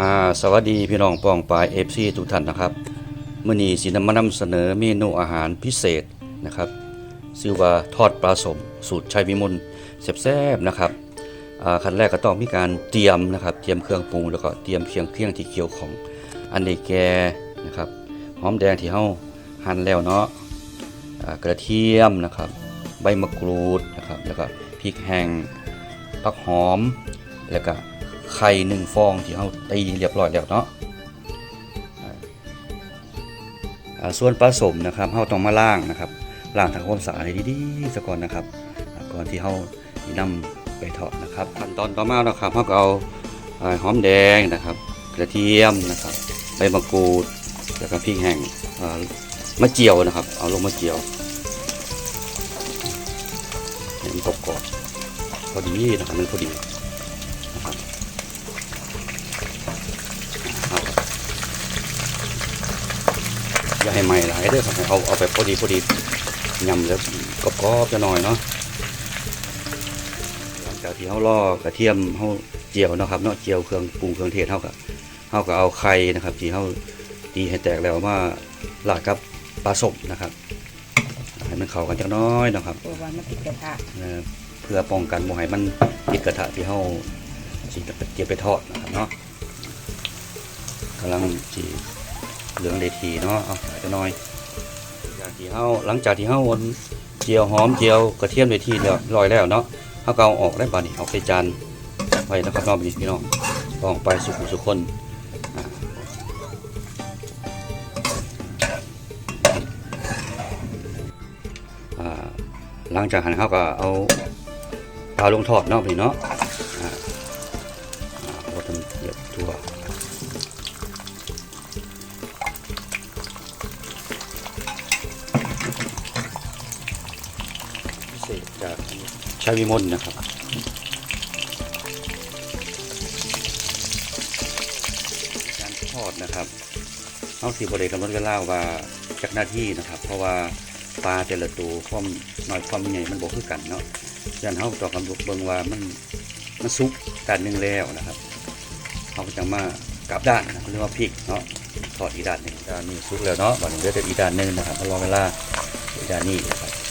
อ่าสวัสดีพี่น้องปองปลายเอฟซีทุกท่านนะครับมื่อนี้สินำมานำเสนอเมนูอาหารพิเศษนะครับชื่อว่าทอดปลาสมสูตรชัยวิมลแซ่บๆนะครับอ่าขั้นแรกก็ต้องมีการเตรียมนะครับเตรียมเครื่องปรุงแล้วก็เตรียมเคียงเครื่องที่เกี่ยวของอันนี้แกนะครับหอมแดงที่เฮาหั่นแล้วเนาะอ่ากระเทียมนะครับใบมะกรูดนะครับแล้วก็พริกแห้งผักหอมแล้วก็ ไข่หนึ่งฟองที่เราตีเรียบร้อยแล้วเนาะส่วนผสมนะครับเราต้องมาล้างนะครับล้างทำความสะอาดให้ดีๆซะก่อนนะครับ ก่อนที่เราสินำไปทอดนะครับขั้นตอนต่อมานะครับเราก็เอาหอมแดงนะครับ กระเทียมนะครับใบมะกรูดแล้วก็พริกแห้งมะเจียวนะครับ เอาลงมะเจียวให้มันกรอบๆพอดีนะครับมันพอดีนะครับ อย่าให้ใหม่หลายเด้อครับให้เอาเอาแบบพอดีพอดียำแล้วกรอบๆจะหน่อยเนาะหลังจากที่เขาล่อกระเทียมเขาเจียวเนาะครับเนาะเจียวเครื่องปรุงเครื่องเทศเขาก็เขาก็เอาไข่นะครับ ที่เขาตีให้แตกแล้วมาลาดกับปลาสมนะครับให้มันเข้ากันจักหน้อยนะครับตัววันมันติดกระทะเอ่อเพื่อป้องกันบ่ให้มันติดกระทะที่เฮาสิจะเก็บไปทอดนะครับเนาะกำลังสิ เหลืองได้ทีเนาะเอาหลายจะน้อยจากที่เฮาหลังจากที่เฮาเจียวหอมเจียวกระเทียมได้ที่เรียบร้อยแล้วเนาะเฮาก็เอาออกได้บัดนี้เอาใส่จานไว้นะครับนาะบัดนี้พี่น้องป้องไปสุขุสุคนหลังจากหันเขาก็เอาปลาลงทอดเนาะพี่เนาะ เศษจากชาวิมลนะครับการทอดนะครับเอาสีบริกำหนดเวลาว่าจากหน้าที่นะครับ เพราะว่าปลาแต่ละตัวความน้อยความใหญ่มันบ่คือกันเนาะฉะนั้นเฮาต้องกำหนดเบิ่งว่ามันมันสุกด้านหนึงแล้วนะครับเฮาก็จะมากลับด้านนะเรียกว่าพลิกเนาะทอดอีด้านหนึ่งด้านนี้สุกแล้วเนาะบัดนี้เหลือแต่อีด้านหนึ่งนะครับรอเวลาอีด้านนี้นะครับ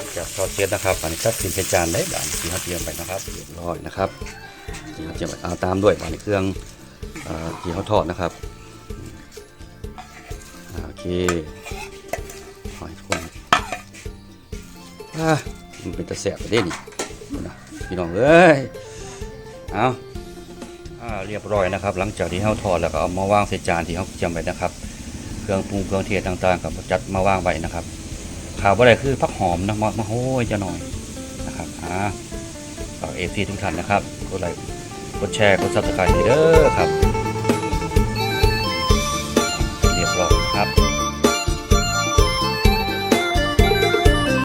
ลังจากทอดเสร็จนะครับอันนี้ตัดสินเป็นจานได้บ้านที่เฮาเตรียมไปนะครับเรียบร้อยนะครับที่เฮาเตรียมไว้เอาตามด้วยบัดนี้เครื่องอที่เฮาทอดนะครับโอเคหอยคนอะมันเป็นตะแสบไปเด้นี่นะพี่น้องเอ้ยเอาอ่าเรียบร้อยนะครับ หลังจากที่เฮาทอดแล้วก็เอามาวางใส่จานที่เฮาเตรียมไว้นะครับ เครื่องปรุงเครื่องเทศต่างๆกับจัดมาวางไว้นะครับ ข่าวอะไรคือพักหอมนะมามาโห้ยจะหน่อยนะครับอ่าฝากเอฟซีทุกท่านนะครับกดไลค์กดแชร์กดซับสไครต์เด้อครับ